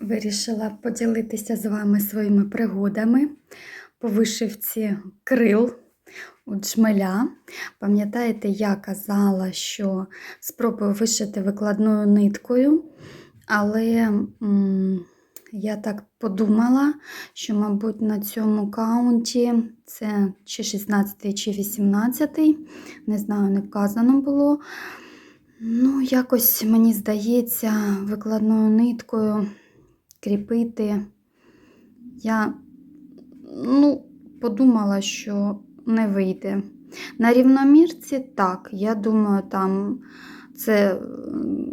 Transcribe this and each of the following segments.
Вирішила поділитися з вами своїми пригодами по вишивці крил у джмеля. Пам'ятаєте, я казала, що спробую вишити викладною ниткою, але м, я так подумала, що, мабуть, на цьому каунті це чи 16 чи 18, не знаю, не вказано було. Ну, якось мені здається, викладною ниткою кріпити. Я ну, подумала, що не вийде. На рівномірці так, я думаю, там це е,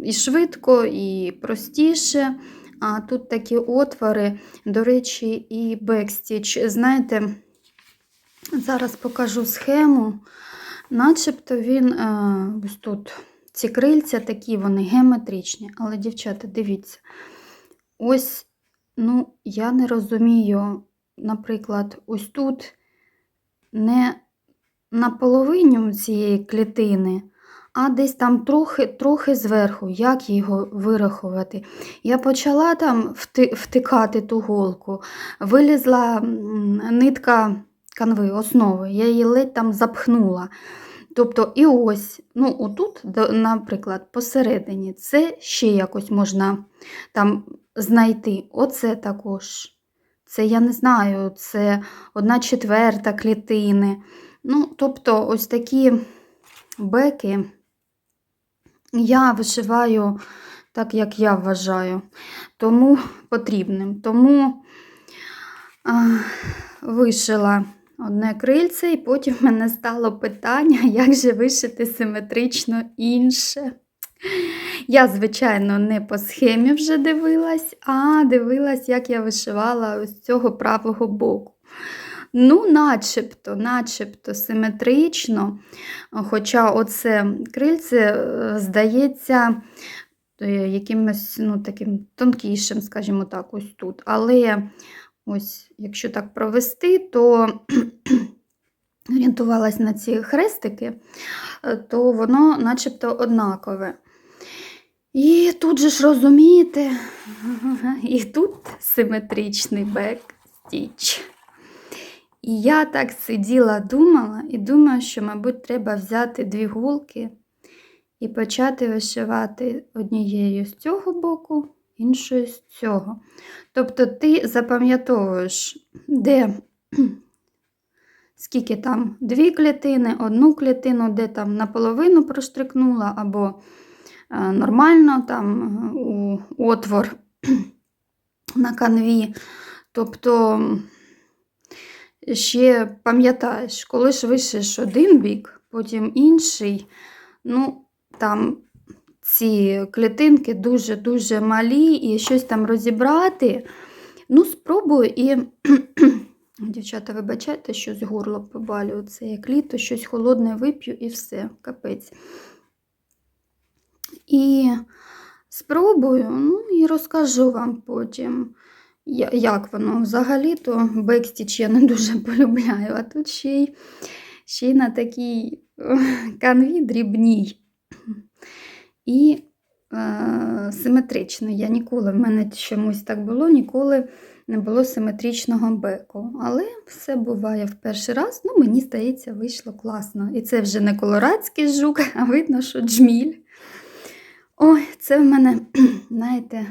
і швидко, і простіше. А тут такі отвори, до речі, і бекстіч. Знаєте, зараз покажу схему, начебто він е, ось тут. Ці крильця такі, вони геометричні. Але, дівчата, дивіться, ось, ну, я не розумію, наприклад, ось тут не на половині цієї клітини, а десь там трохи трохи зверху, як його вирахувати. Я почала там втикати ту голку, вилізла нитка канви, основи, я її ледь там запхнула. Тобто, і ось, ну, отут, наприклад, посередині, це ще якось можна там знайти. Оце також. Це я не знаю, це одна четверта клітини. Ну, тобто, ось такі беки я вишиваю так, як я вважаю, тому потрібним. Тому а, вишила одне крильце, і потім в мене стало питання, як же вишити симетрично інше. Я, звичайно, не по схемі вже дивилась, а дивилась, як я вишивала з цього правого боку. Ну, начебто, начебто симетрично, хоча оце крильце е, здається е, якимось ну, таким тонкішим, скажімо так, ось тут. Але ось, якщо так провести, то орієнтувалась на ці хрестики, е, то воно начебто однакове. І тут же ж розумієте, і тут симетричний бек-стіч. І я так сиділа, думала, і думаю, що, мабуть, треба взяти дві гулки і почати вишивати однією з цього боку, іншою з цього. Тобто ти запам'ятовуєш, де скільки там дві клітини, одну клітину, де там наполовину проштрикнула, або нормально там е, у отвор на канві. Тобто ще пам'ятаєш, коли ж вишиш один бік, потім інший, ну, там ці клітинки дуже-дуже малі, і щось там розібрати. Ну, спробую і. Дівчата, вибачайте, щось горло побалює. Це як літо, щось холодне вип'ю і все, капець. І спробую, ну і розкажу вам потім, як воно взагалі-то бекстіч я не дуже полюбляю, а тут ще й, ще й на такій канві дрібній. І е, симетрично. Я ніколи, в мене чомусь так було, ніколи не було симетричного беку. Але все буває в перший раз. Ну, мені здається, вийшло класно. І це вже не колорадський жук, а видно, що джміль. Це в мене, знаєте,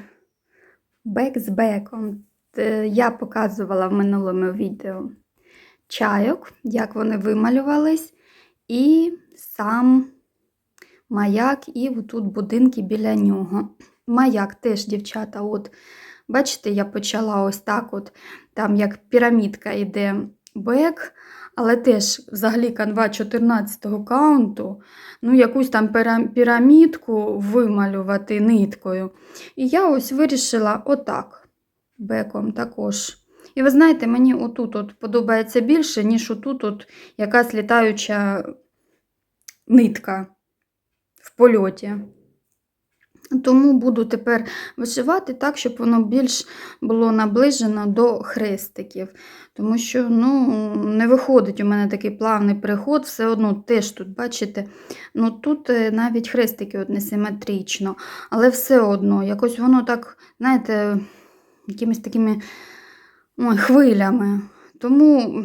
бек з беком. Е, Я показувала в минулому відео чайок, як вони вималювались, і сам маяк, і тут будинки біля нього. Маяк теж, дівчата, от, бачите, я почала ось так, от, там як пірамідка йде бек, але теж взагалі канва 14-го каунту, ну, якусь там пірамідку вималювати ниткою. І я ось вирішила отак, беком також. І ви знаєте, мені отут от подобається більше, ніж отут от якась літаюча нитка в польоті. Тому буду тепер вишивати так, щоб воно більш було наближено до хрестиків. Тому що ну, не виходить у мене такий плавний переход, все одно теж тут, бачите, ну тут е, навіть хрестики от несиметрично, але все одно, якось воно так, знаєте, якимись такими ой, хвилями. Тому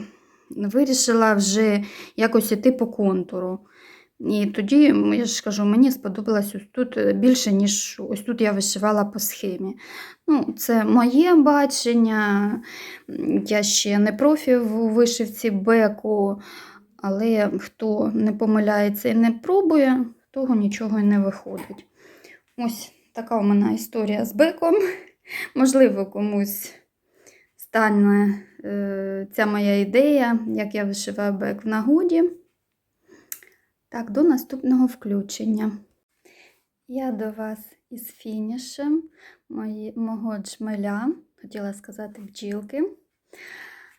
вирішила вже якось іти по контуру. І тоді, я ж кажу, мені сподобалось ось тут е, більше, ніж ось тут я вишивала по схемі. Ну, Це моє бачення. Я ще не профі в вишивці беку, але хто не помиляється і не пробує, того нічого і не виходить. Ось така у мене історія з беком. Можливо, комусь стане е, ця моя ідея, як я вишиваю бек в нагоді. Так, до наступного включення. Я до вас із фінішем мої, мого джмеля, хотіла сказати бджілки,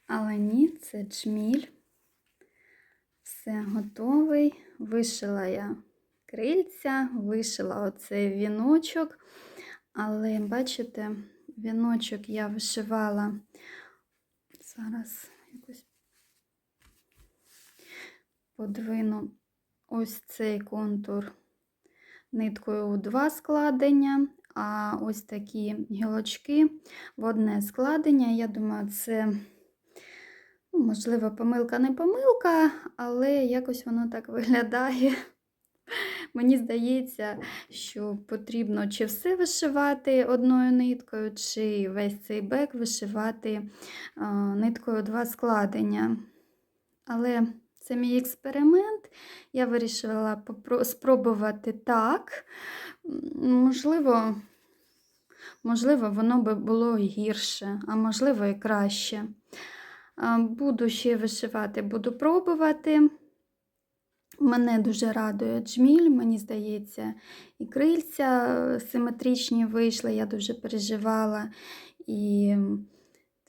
але ні, це джміль. Все готовий. Вишила я крильця, вишила оцей віночок, але бачите, віночок я вишивала зараз якось подвину ось цей контур ниткою у два складення, а ось такі гілочки в одне складення. Я думаю, це, ну, можливо, помилка не помилка, але якось воно так виглядає. Мені здається, що потрібно чи все вишивати одною ниткою, чи весь цей бек вишивати а, ниткою два складення. Але це мій експеримент. Я вирішила спробувати так. Можливо, можливо, воно би було гірше, а можливо, і краще. Буду ще вишивати, буду пробувати. Мене дуже радує джміль, мені здається, і крильця е, симетричні вийшли, я дуже переживала. І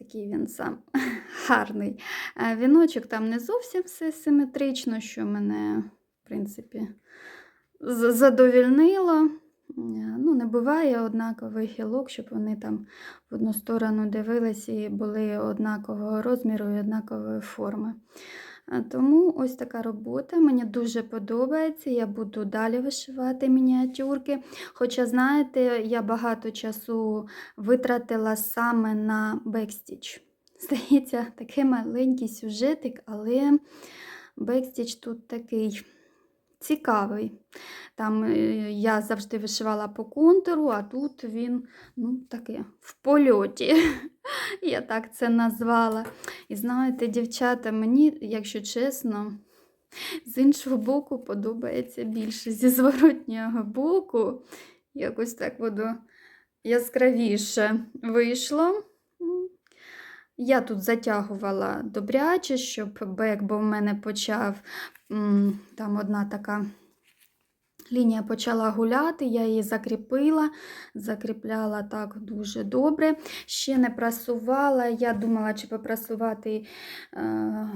такий він сам гарний. Е, Віночок там не зовсім все симетрично, що мене, в принципі, задовільнило. Е, Ну, не буває однакових гілок, щоб вони там в одну сторону дивились і були однакового розміру і однакової форми. Тому ось така робота. Мені дуже подобається. Я буду далі вишивати мініатюрки. Хоча, знаєте, я багато часу витратила саме на бекстіч. Здається, такий маленький сюжетик, але бекстіч тут такий цікавий. Там е, я завжди вишивала по контуру, а тут він ну, таке в польоті. Я так це назвала. І знаєте, дівчата, мені, якщо чесно, з іншого боку подобається більше. Зі зворотнього боку, якось так воно яскравіше вийшло. Я тут затягувала добряче, щоб бек, в мене почав там одна така. Лінія почала гуляти, я її закріпила, закріпляла так дуже добре. Ще не прасувала. Я думала, чи попрасувати е,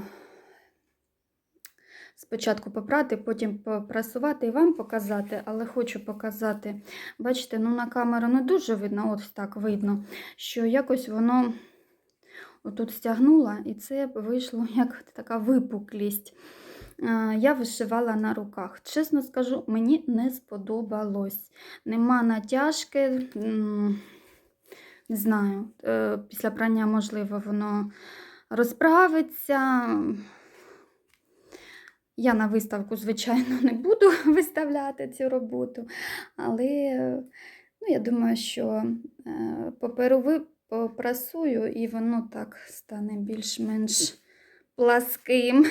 спочатку попрати, потім попрасувати і вам показати, але хочу показати. Бачите, ну на камеру не дуже видно, ось так видно, що якось воно отут стягнула, і це вийшло як така випуклість. Е, Я вишивала на руках. Чесно скажу, мені не сподобалось. Нема натяжки, не знаю, е, після прання, можливо, воно розправиться. Я на виставку, звичайно, не буду виставляти цю роботу, але ну, я думаю, що е, паперу ви- попрасую і воно так стане більш-менш пласким.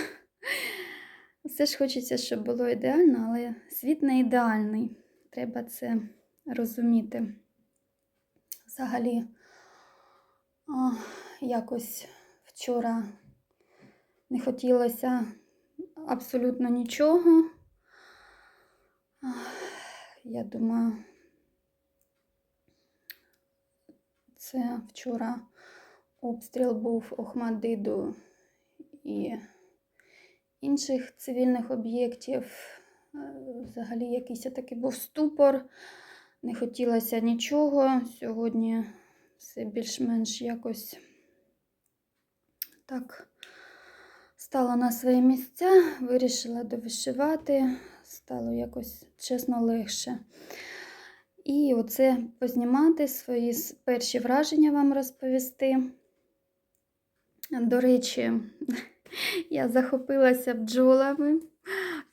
Все ж хочеться, щоб було ідеально, але світ не ідеальний. Треба це розуміти. Взагалі, а, якось вчора не хотілося абсолютно нічого. Я думаю, це вчора обстріл був Охмадиду і інших цивільних об'єктів. Е, Взагалі якийсь такий був ступор, не хотілося нічого. Сьогодні все більш-менш якось так стало на свої місця, вирішила довишивати, стало якось чесно легше. І оце познімати свої перші враження вам розповісти. До речі, я захопилася бджолами,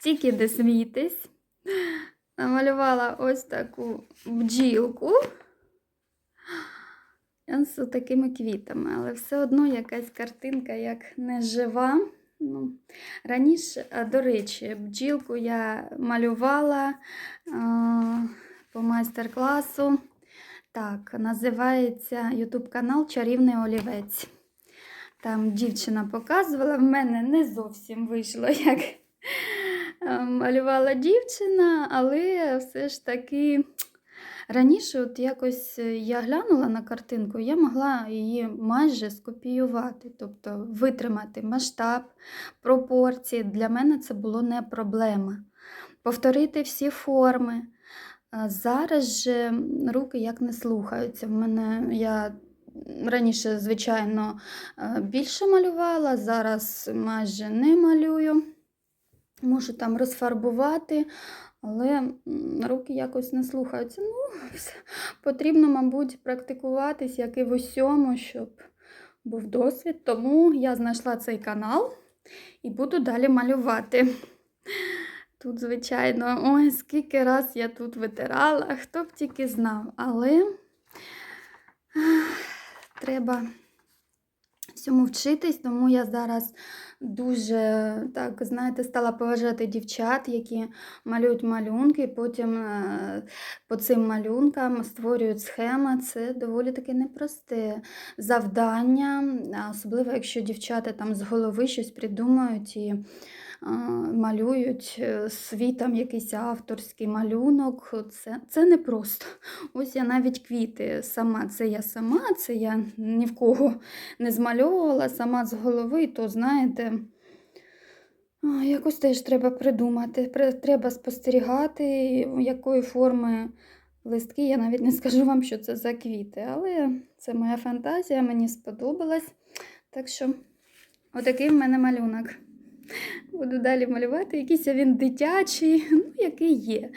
тільки де смійтесь. Намалювала ось таку бджілку з такими квітами, але все одно якась картинка як нежива. Ну, раніше, до речі, бджілку я малювала а, по майстер-класу. Так, називається YouTube канал Чарівний олівець. Там дівчина показувала, в мене не зовсім вийшло, як е, малювала дівчина, але все ж таки раніше, от якось е, я глянула на картинку, я могла її майже скопіювати, тобто витримати масштаб, пропорції. Для мене це було не проблема. Повторити всі форми. Зараз же руки як не слухаються. В мене я раніше, звичайно, е, більше малювала, зараз майже не малюю. Можу там розфарбувати, але руки якось не слухаються. Ну, потрібно, мабуть, практикуватись, як і в усьому, щоб був досвід. Тому я знайшла цей канал і буду далі малювати. Тут, звичайно, ой, скільки раз я тут витирала, хто б тільки знав, але треба всьому вчитись, тому я зараз дуже, так, знаєте, стала поважати дівчат, які малюють малюнки, потім е, по цим малюнкам створюють схеми. Це доволі таки непросте завдання, особливо якщо дівчата там з голови щось придумають і малюють е, свій там якийсь авторський малюнок. Це, це не просто. Ось я навіть квіти сама, це я сама, це я ні в кого не змальовувала, сама з голови, то знаєте. Якось теж треба придумати. Треба спостерігати, якої форми листки. Я навіть не скажу вам, що це за квіти, але це моя фантазія, мені сподобалась. Так що, отакий в мене малюнок. Буду далі малювати. Якийсь він дитячий, ну, який є.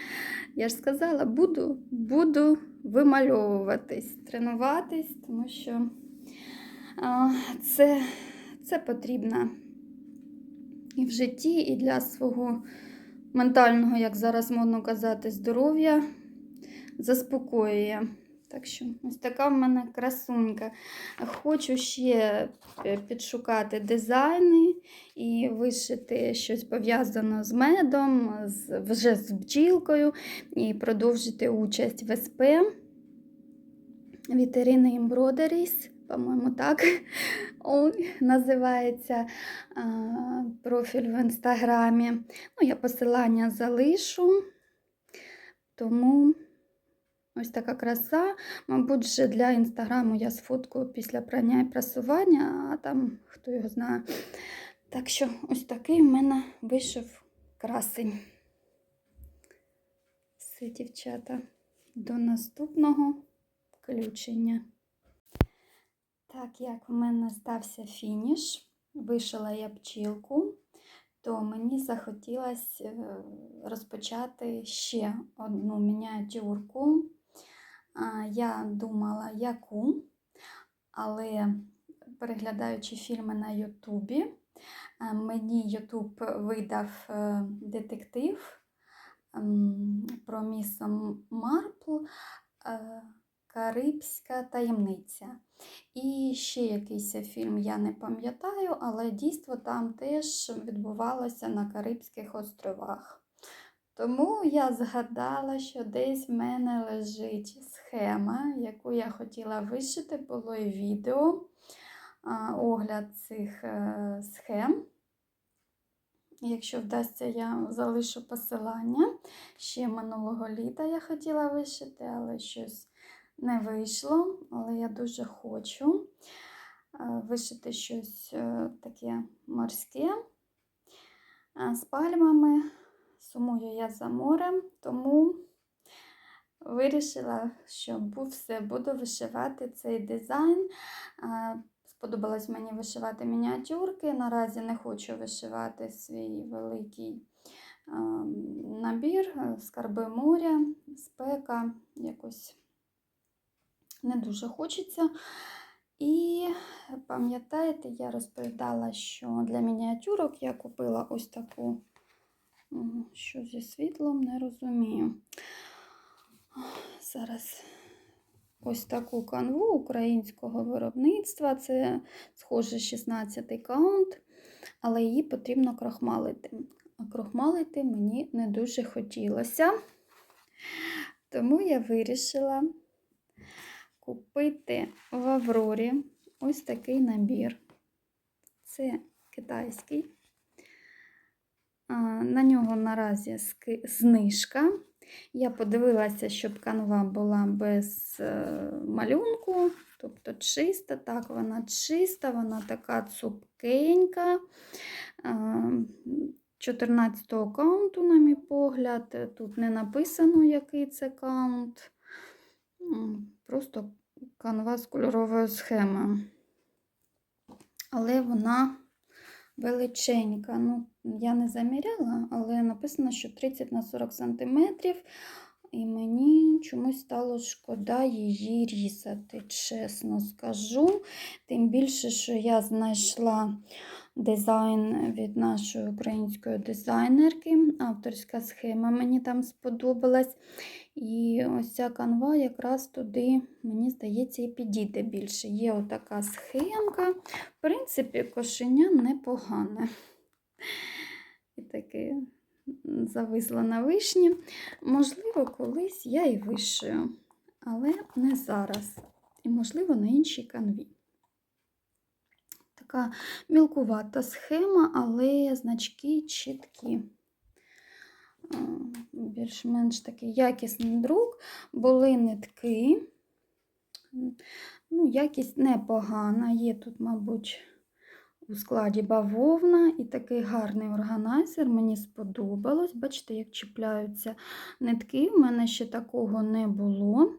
Я ж сказала, буду, буду вимальовуватись, тренуватись, тому що а, це, це потрібно і в житті, і для свого ментального, як зараз модно казати, здоров'я заспокоює. Так що ось така в мене красунька. Хочу ще е, підшукати дизайни і вишити щось пов'язане з медом, з, вже з бджілкою, і продовжити участь в СП Вітерини Embroideries, по-моєму, так Ой, називається профіль в інстаграмі. Ну, я посилання залишу, тому. Ось така краса. Мабуть, вже для інстаграму я сфоткаю після прання і прасування, а там хто його знає. Так що ось такий в мене вийшов красень. Все, дівчата, до наступного включення. Так, як в мене стався фініш, вишила я пчілку, то мені захотілося е, розпочати ще одну мініатюрку. Я думала, яку, але переглядаючи фільми на Ютубі, е, мені Ютуб видав е, детектив ем, про міс Марпл е, Карибська таємниця. І ще якийсь фільм я не пам'ятаю, але дійство там теж відбувалося на Карибських островах. Тому я згадала, що десь в мене лежить схема, яку я хотіла вишити, було і відео, огляд цих е, схем. Якщо вдасться, я залишу посилання. Ще минулого літа я хотіла вишити, але щось не вийшло. Але я дуже хочу е, вишити щось е, таке морське з пальмами. Сумую я за морем, тому вирішила, що все, буду вишивати цей дизайн. Сподобалось мені вишивати мініатюрки. Наразі не хочу вишивати свій великий набір, е, скарби моря, спека, якось не дуже хочеться. І пам'ятаєте, я розповідала, що для мініатюрок я купила ось таку, що зі світлом, не розумію. Зараз ось таку канву українського виробництва. Це схоже 16-й каунт, але її потрібно крохмалити. А крохмалити мені не дуже хотілося. Тому я вирішила купити в Аврорі ось такий набір. Це китайський. На нього наразі знижка. Я подивилася, щоб канва була без е, малюнку, тобто чиста. Так, вона чиста, вона така цупкенька. Е, 14-го каунту, на мій погляд. Тут не написано, який це каунт. Просто канва з кольоровою схемою. Але вона величенька. Ну, я не заміряла, але написано, що 30 на 40 см. І мені чомусь стало шкода її різати, чесно скажу. Тим більше, що я знайшла дизайн від нашої української дизайнерки. Авторська схема мені там сподобалась. І ось ця канва якраз туди, мені здається, і підійде більше. Є отака схемка. В принципі, кошеня непогане. І таке зависла на вишні. Можливо, колись я і вишию, але не зараз. І, можливо, на іншій канві. Така мілкувата схема, але значки чіткі. Більш-менш такий якісний друк. Були нитки. Ну, якість непогана. Є тут, мабуть, у складі бавовна і такий гарний органайзер. Мені сподобалось. Бачите, як чіпляються нитки. У мене ще такого не було.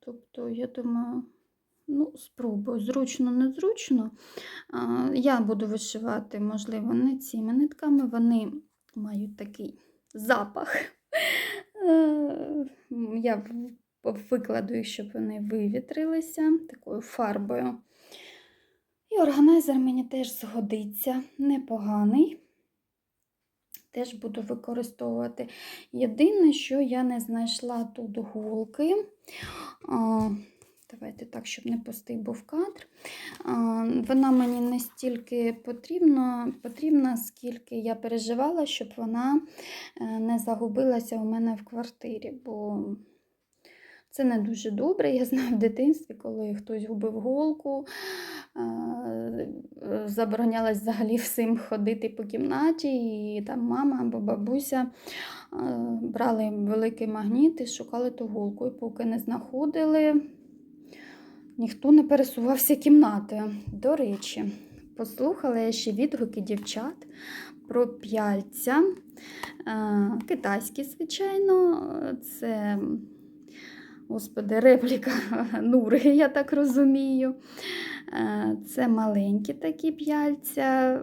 Тобто, я думаю, ну, спробую. Зручно, незручно. Я буду вишивати, можливо, не цими нитками. Вони мають такий запах. Е, Я викладу їх, щоб вони вивітрилися такою фарбою. І органайзер мені теж згодиться, непоганий. Теж буду використовувати. Єдине, що я не знайшла тут голки. Давайте так, щоб не пустий був кадр. Вона мені не стільки потрібна, потрібна, скільки я переживала, щоб вона е, не загубилася у мене в квартирі. Бо це не дуже добре. Я знаю в дитинстві, коли хтось губив голку, заборонялась взагалі всім ходити по кімнаті, і там мама або бабуся брали великий магніт і шукали ту голку. І поки не знаходили, ніхто не пересувався кімнатою. До речі, послухала я ще відгуки дівчат про п'яльця. Е, Китайські, звичайно, це, господи, репліка Нури, я так розумію. Е, Це маленькі такі п'яльця,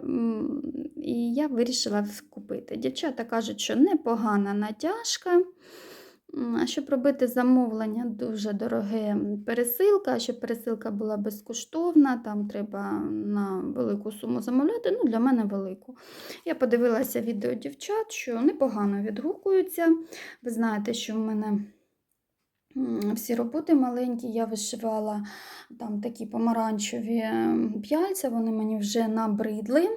і я вирішила купити. Дівчата кажуть, що непогана натяжка. А щоб робити замовлення, дуже дороге пересилка, щоб пересилка була безкоштовна, там треба на велику суму замовляти, ну для мене велику. Я подивилася відео дівчат, що непогано відгукуються. Ви знаєте, що в мене всі роботи маленькі, я вишивала там такі помаранчеві п'яльця, вони мені вже набридли.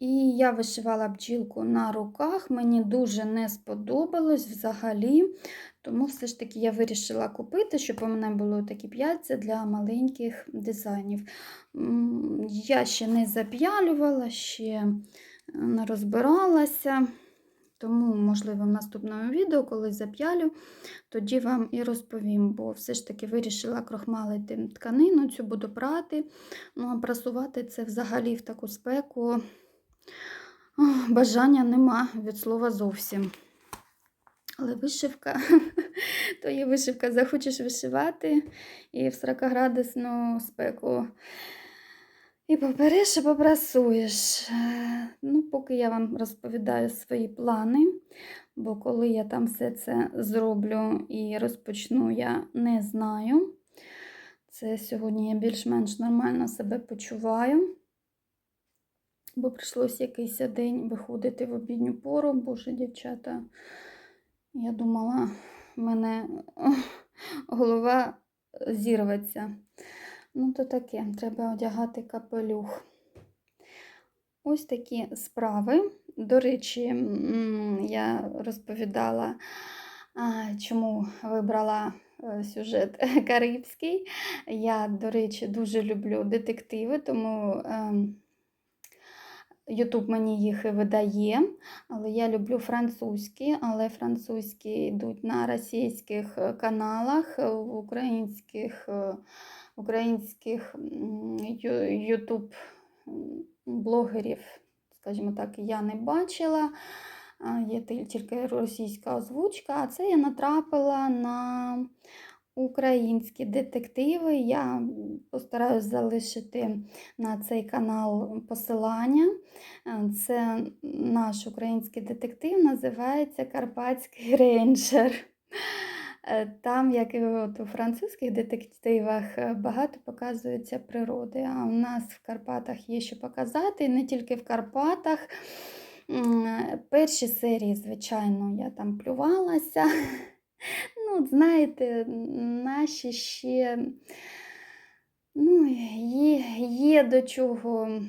Е, І я вишивала бджілку на руках, мені дуже не сподобалось взагалі. Тому все ж таки я вирішила купити, щоб у мене було такі п'яльця для маленьких дизайнів. Я ще не зап'ялювала, ще не розбиралася. Тому, можливо, в наступному відео, коли зап'ялю, тоді вам і розповім, бо все ж таки вирішила крохмалити тканину, цю буду прати. Ну, а прасувати це взагалі в таку спеку. Бажання нема від слова зовсім. Але вишивка, то є вишивка, захочеш вишивати і в 40-градусну спеку. І попереш, і попрасуєш. Е, Ну, поки я вам розповідаю свої плани, бо коли я там все це зроблю і розпочну, я не знаю. Це сьогодні я більш-менш нормально себе почуваю, бо прийшлося якийсь день виходити в обідню пору. Боже, дівчата, я думала, в мене голова зірветься. Ну, то таке, треба одягати капелюх. Ось такі справи. До речі, я розповідала, чому вибрала е, сюжет карибський. Я, до речі, дуже люблю детективи, тому ем, Ютуб мені їх і видає, але я люблю французькі, але французькі йдуть на російських е, каналах, е, в українських, українських ютуб-блогерів, скажімо так, я не бачила. Є тільки російська озвучка, а це я натрапила на українські детективи. Я постараюсь залишити на цей канал посилання. Е, Це наш український детектив, називається Карпатський рейнджер. Е, Там, як і от у французьких детективах, е, багато показується природи. А у нас в Карпатах є що показати, і не тільки в Карпатах. Перші серії, звичайно, я там плювалася. От знаєте, наші ще ну, є, є до чого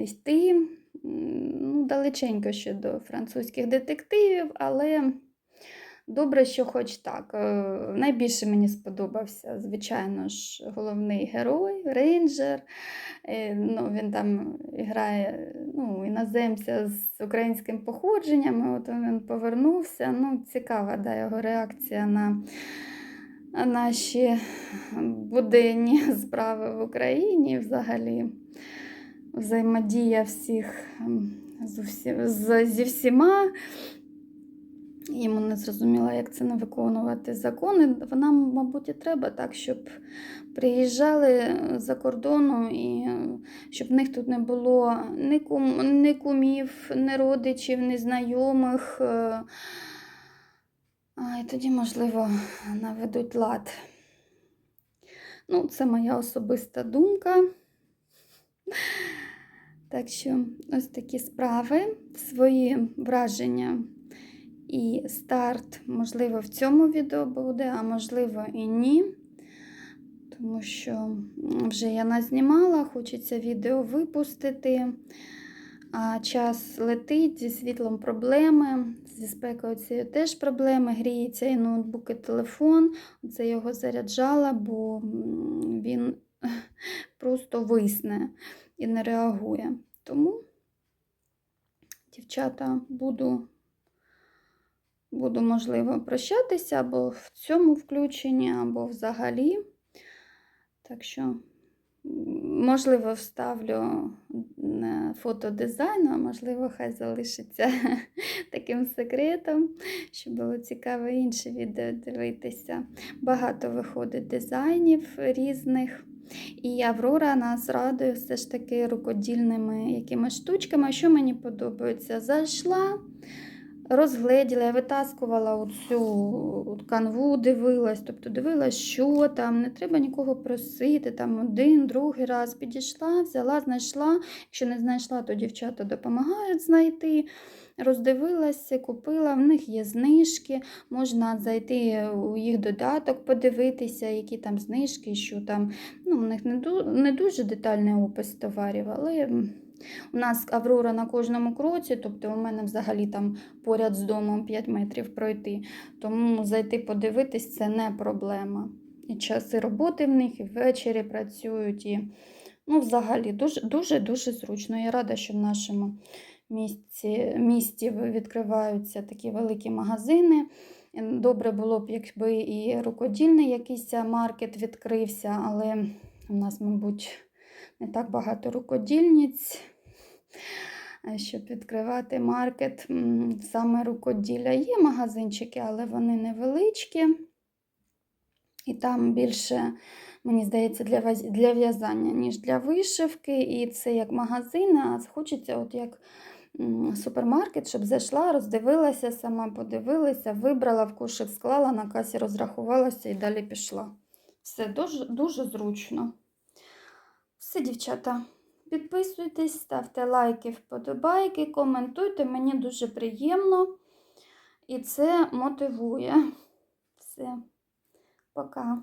йти. Ну, далеченько ще до французьких детективів, але добре, що хоч так. Е, Найбільше мені сподобався, звичайно ж, головний герой, рейнджер. Е, Ну, він там грає ну, іноземця з українським походженням. і От він повернувся. Ну, цікава да, його реакція на наші буденні справи в Україні взагалі. Взаємодія всіх з усі- з- зі всіма. Йому не зрозуміло, як це не виконувати закони. Вона, мабуть, і треба так, щоб приїжджали за кордону і е, щоб в них тут не було ні, кум, ні кумів, ні родичів, ні знайомих. е, А, і тоді, можливо, наведуть лад. Ну, це моя особиста думка. Так що ось такі справи, свої враження і старт, можливо, в цьому відео буде, а можливо і ні. Тому що вже я назнімала, хочеться відео випустити. А час летить, зі світлом проблеми, зі спекою цією теж проблеми. Гріється і ноутбук, і телефон. Це його заряджала, бо він просто висне і не реагує. Тому, дівчата, буду, буду можливо, прощатися або в цьому включенні, або взагалі. Так що, можливо, вставлю е, фото дизайну, а можливо, хай залишиться таким секретом, щоб було цікаво інше відео дивитися. Багато виходить дизайнів різних. І Аврора нас радує все ж таки рукодільними якимись штучками. Що мені подобається? Зайшла, розгледіла, я витаскувала оцю канву, дивилась, тобто дивилась, що там, не треба нікого просити. Там один, другий раз підійшла, взяла, знайшла. Якщо не знайшла, то дівчата допомагають знайти. Роздивилася, купила, в них є знижки, можна зайти у їх додаток, подивитися, які там знижки, що там. Ну, У них не, ду- не дуже детальний опис товарів, але у нас Аврора на кожному кроці, тобто у мене взагалі там поряд з домом 5 метрів пройти. Тому зайти подивитись це не проблема. І часи роботи в них, і ввечері працюють. І, ну, взагалі дуже дуже дуже зручно. Я рада, що в нашому місті, місті відкриваються такі великі магазини. Добре було б, якби і рукодільний якийсь маркет відкрився, але у нас, мабуть, не так багато рукодільниць, щоб відкривати маркет саме рукоділля. Є магазинчики, але вони невеличкі. І там більше, мені здається, для, для в'язання, ніж для вишивки. І це як магазин, а хочеться от як супермаркет, щоб зайшла, роздивилася, сама подивилася, вибрала в кошик, склала, на касі розрахувалася і далі пішла. Все дуже, дуже зручно. Все, дівчата. Підписуйтесь, ставте лайки, вподобайки, коментуйте, мені дуже приємно. І це мотивує. Все, пока.